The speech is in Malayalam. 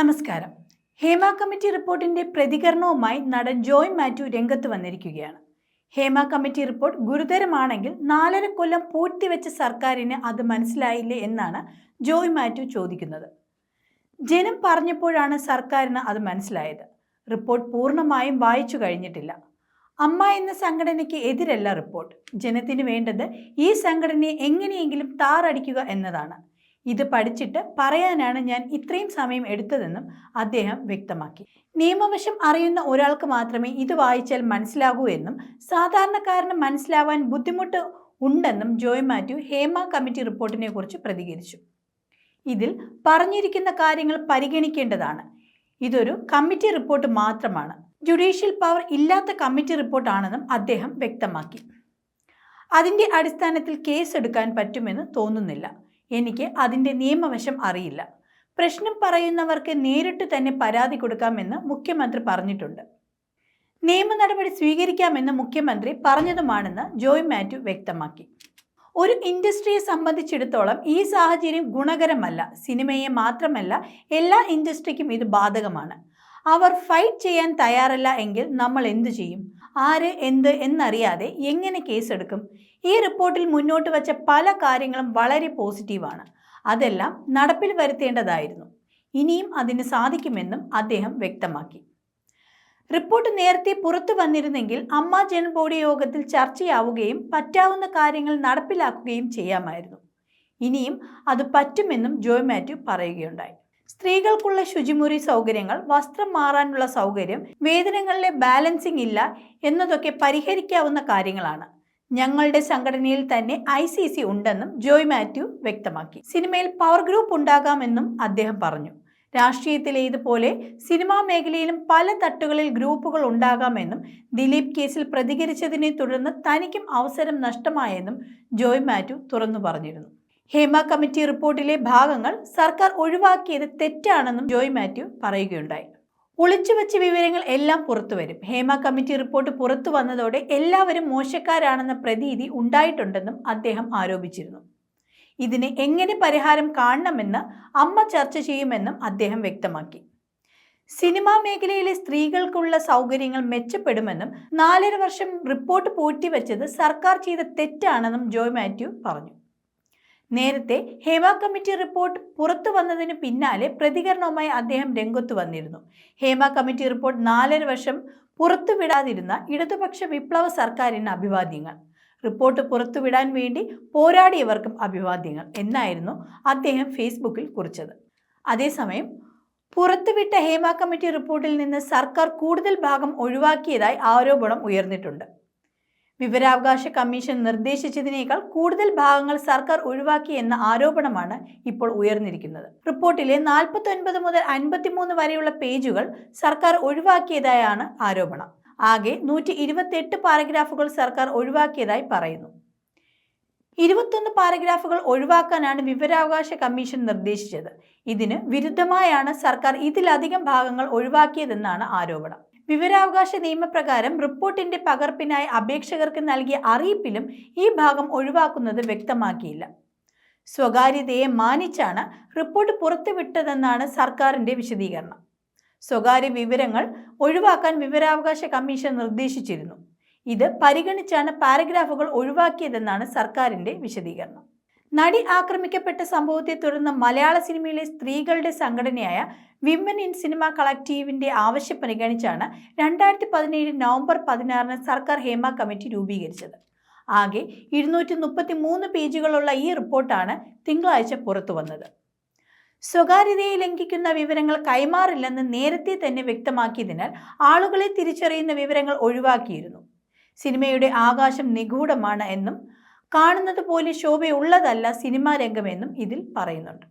നമസ്കാരം. ഹേമ കമ്മിറ്റി റിപ്പോർട്ടിന്റെ പ്രതികരണവുമായി നടൻ ജോയ് മാത്യു രംഗത്ത് വന്നിരിക്കുകയാണ്. ഹേമ കമ്മിറ്റി റിപ്പോർട്ട് ഗുരുതരമാണെങ്കിൽ നാലര കൊല്ലം പൂഴ്ത്തിവെച്ച സർക്കാരിന് അത് മനസ്സിലായില്ലേ എന്നാണ് ജോയ് മാത്യു ചോദിക്കുന്നത്. ജനം പറഞ്ഞപ്പോഴാണ് സർക്കാരിന് അത് മനസ്സിലായത്. റിപ്പോർട്ട് പൂർണമായും വായിച്ചു കഴിഞ്ഞിട്ടില്ല. അമ്മ എന്ന സംഘടനയ്ക്ക് എതിരല്ല റിപ്പോർട്ട്. ജനത്തിന് വേണ്ടത് ഈ സംഘടനയെ എങ്ങനെയെങ്കിലും താറടിക്കുക എന്നതാണ്. ഇത് പഠിച്ചിട്ട് പറയാനാണ് ഞാൻ ഇത്രയും സമയം എടുത്തതെന്നും അദ്ദേഹം വ്യക്തമാക്കി. നിയമവശം അറിയുന്ന ഒരാൾക്ക് മാത്രമേ ഇത് വായിച്ചാൽ മനസ്സിലാകൂ എന്നും സാധാരണക്കാരന് മനസ്സിലാവാൻ ബുദ്ധിമുട്ട് ഉണ്ടെന്നും ജോയ് മാത്യു ഹേമ കമ്മിറ്റി റിപ്പോർട്ടിനെ കുറിച്ച് പ്രതികരിച്ചു. ഇതിൽ പറഞ്ഞിരിക്കുന്ന കാര്യങ്ങൾ പരിഗണിക്കേണ്ടതാണ്. ഇതൊരു കമ്മിറ്റി റിപ്പോർട്ട് മാത്രമാണ്. ജുഡീഷ്യൽ പവർ ഇല്ലാത്ത കമ്മിറ്റി റിപ്പോർട്ടാണെന്നും അദ്ദേഹം വ്യക്തമാക്കി. അതിന്റെ അടിസ്ഥാനത്തിൽ കേസ് എടുക്കാൻ പറ്റുമെന്ന് തോന്നുന്നില്ല. എനിക്ക് അതിന്റെ നിയമവശം അറിയില്ല. പ്രശ്നം പറയുന്നവർക്ക് നേരിട്ട് തന്നെ പരാതി കൊടുക്കാമെന്ന് മുഖ്യമന്ത്രി പറഞ്ഞിട്ടുണ്ട്. നിയമ നടപടി സ്വീകരിക്കാമെന്ന് മുഖ്യമന്ത്രി പറഞ്ഞതുമാണെന്ന് ജോയ് മാത്യു വ്യക്തമാക്കി. ഒരു ഇൻഡസ്ട്രിയെ സംബന്ധിച്ചിടത്തോളം ഈ സാഹചര്യം ഗുണകരമല്ല. സിനിമയെ മാത്രമല്ല എല്ലാ ഇൻഡസ്ട്രിക്കും ഇത് ബാധകമാണ്. അവർ ഫൈറ്റ് ചെയ്യാൻ തയ്യാറല്ല എങ്കിൽ നമ്മൾ എന്തു ചെയ്യും? ആര് എന്ത് എന്നറിയാതെ എങ്ങനെ കേസെടുക്കും? ഈ റിപ്പോർട്ടിൽ മുന്നോട്ട് വച്ച പല കാര്യങ്ങളും വളരെ പോസിറ്റീവാണ്. അതെല്ലാം നടപ്പിൽ വരുത്തേണ്ടതായിരുന്നു. ഇനിയും അതിന് സാധിക്കുമെന്നും അദ്ദേഹം വ്യക്തമാക്കി. റിപ്പോർട്ട് നേരത്തെ പുറത്തു വന്നിരുന്നെങ്കിൽ അമ്മ ജൻ ബോഡി യോഗത്തിൽ ചർച്ചയാവുകയും പറ്റാവുന്ന കാര്യങ്ങൾ നടപ്പിലാക്കുകയും ചെയ്യാമായിരുന്നു. ഇനിയും അത് പറ്റുമെന്നും ജോയ് മാത്യു പറയുകയുണ്ടായി. സ്ത്രീകൾക്കുള്ള ശുചിമുറി സൗകര്യങ്ങൾ വസ്ത്രം മാറാനുള്ള സൗകര്യം വേതനങ്ങളിലെ ബാലൻസിംഗ് ഇല്ല എന്നതൊക്കെ പരിഹരിക്കാവുന്ന കാര്യങ്ങളാണ്. ഞങ്ങളുടെ സംഘടനയിൽ തന്നെ ഐ സി സി ഉണ്ടെന്നും ജോയ് മാത്യു വ്യക്തമാക്കി. സിനിമയിൽ പവർ ഗ്രൂപ്പ് ഉണ്ടാകാമെന്നും അദ്ദേഹം പറഞ്ഞു. രാഷ്ട്രീയത്തിലെ ഇതുപോലെ സിനിമാ മേഖലയിലും പല തട്ടുകളിൽ ഗ്രൂപ്പുകൾ ഉണ്ടാകാമെന്നും ദിലീപ് കേസിൽ പ്രതികരിച്ചതിനെ തുടർന്ന് തനിക്കും അവസരം നഷ്ടമായെന്നും ജോയ് മാത്യു തുറന്നു പറഞ്ഞിരുന്നു. ഹേമ കമ്മിറ്റി റിപ്പോർട്ടിലെ ഭാഗങ്ങൾ സർക്കാർ ഒഴിവാക്കിയത് തെറ്റാണെന്നും ജോയ് മാത്യു പറയുകയുണ്ടായി. ഒളിച്ചുവെച്ച വിവരങ്ങൾ എല്ലാം പുറത്തുവരും ഹേമ കമ്മിറ്റി റിപ്പോർട്ട് പുറത്തു വന്നതോടെ എല്ലാവരും മോശക്കാരാണെന്ന പ്രതീതി ഉണ്ടായിട്ടുണ്ടെന്നും അദ്ദേഹം ആരോപിച്ചിരുന്നു. ഇതിന് എങ്ങനെ പരിഹാരം കാണണമെന്ന് അമ്മ ചർച്ച ചെയ്യുമെന്നും അദ്ദേഹം വ്യക്തമാക്കി. സിനിമാ മേഖലയിലെ സ്ത്രീകൾക്കുള്ള സൗകര്യങ്ങൾ മെച്ചപ്പെടുമെന്നും നാലര വർഷം റിപ്പോർട്ട് പൂഴ്ത്തിവെച്ചത് സർക്കാർ ചെയ്ത തെറ്റാണെന്നും ജോയ് മാത്യു പറഞ്ഞു. നേരത്തെ ഹേമ കമ്മിറ്റി റിപ്പോർട്ട് പുറത്തു വന്നതിന് പിന്നാലെ പ്രതികരണവുമായി അദ്ദേഹം രംഗത്തു വന്നിരുന്നു. ഹേമ കമ്മിറ്റി റിപ്പോർട്ട് നാലര വർഷം പുറത്തുവിടാതിരുന്ന ഇടതുപക്ഷ വിപ്ലവ സർക്കാരിന് അഭിവാദ്യങ്ങൾ. റിപ്പോർട്ട് പുറത്തുവിടാൻ വേണ്ടി പോരാടിയവർക്കും അഭിവാദ്യങ്ങൾ എന്നായിരുന്നു അദ്ദേഹം ഫേസ്ബുക്കിൽ കുറിച്ചത്. അതേസമയം പുറത്തുവിട്ട ഹേമ കമ്മിറ്റി റിപ്പോർട്ടിൽ നിന്ന് സർക്കാർ കൂടുതൽ ഭാഗം ഒഴിവാക്കിയതായി ആരോപണം ഉയർന്നിട്ടുണ്ട്. വിവരാവകാശ കമ്മീഷൻ നിർദ്ദേശിച്ചതിനേക്കാൾ കൂടുതൽ ഭാഗങ്ങൾ സർക്കാർ ഒഴിവാക്കി എന്ന ആരോപണമാണ് ഇപ്പോൾ ഉയർന്നിരിക്കുന്നത്. റിപ്പോർട്ടിലെ നാൽപ്പത്തൊൻപത് മുതൽ അൻപത്തിമൂന്ന് വരെയുള്ള പേജുകൾ സർക്കാർ ഒഴിവാക്കിയതായാണ് ആരോപണം. ആകെ നൂറ്റി ഇരുപത്തെട്ട് പാരഗ്രാഫുകൾ സർക്കാർ ഒഴിവാക്കിയതായി പറയുന്നു. ഇരുപത്തൊന്ന് പാരഗ്രാഫുകൾ ഒഴിവാക്കാനാണ് വിവരാവകാശ കമ്മീഷൻ നിർദ്ദേശിച്ചത്. ഇതിന് വിരുദ്ധമായാണ് സർക്കാർ ഇതിലധികം ഭാഗങ്ങൾ ഒഴിവാക്കിയതെന്നാണ് ആരോപണം. വിവരാവകാശ നിയമപ്രകാരം റിപ്പോർട്ടിന്റെ പകർപ്പിനായി അപേക്ഷകർക്ക് നൽകിയ അറിയിപ്പിലും ഈ ഭാഗം ഒഴിവാക്കുന്നത് വ്യക്തമാക്കിയില്ല. സ്വകാര്യതയെ മാനിച്ചാണ് റിപ്പോർട്ട് പുറത്തുവിട്ടതെന്നാണ് സർക്കാരിന്റെ വിശദീകരണം. സ്വകാര്യ വിവരങ്ങൾ ഒഴിവാക്കാൻ വിവരാവകാശ കമ്മീഷൻ നിർദ്ദേശിച്ചിരുന്നു. ഇത് പരിഗണിച്ചാണ് പാരഗ്രാഫുകൾ ഒഴിവാക്കിയതെന്നാണ് സർക്കാരിന്റെ വിശദീകരണം. നടി ആക്രമിക്കപ്പെട്ട സംഭവത്തെ തുടർന്ന് മലയാള സിനിമയിലെ സ്ത്രീകളുടെ സംഘടനയായ വിമൻ ഇൻ സിനിമ കളക്റ്റീവിന്റെ ആവശ്യം പരിഗണിച്ചാണ് രണ്ടായിരത്തി പതിനേഴ് നവംബർ പതിനാറിന് സർക്കാർ ഹേമ കമ്മിറ്റി രൂപീകരിച്ചത്. ആകെ ഇരുന്നൂറ്റി മുപ്പത്തി മൂന്ന് പേജുകളുള്ള ഈ റിപ്പോർട്ടാണ് തിങ്കളാഴ്ച പുറത്തു വന്നത്. സ്വകാര്യതയെ ലംഘിക്കുന്ന വിവരങ്ങൾ കൈമാറില്ലെന്ന് നേരത്തെ തന്നെ വ്യക്തമാക്കിയതിനാൽ ആളുകളെ തിരിച്ചറിയുന്ന വിവരങ്ങൾ ഒഴിവാക്കിയിരുന്നു. സിനിമയുടെ ആകാശം നിഗൂഢമാണ് എന്നും കാണുന്നത് പോലെ ശോഭയുള്ളതല്ല സിനിമാ രംഗമെന്നും ഇതിൽ പറയുന്നുണ്ട്.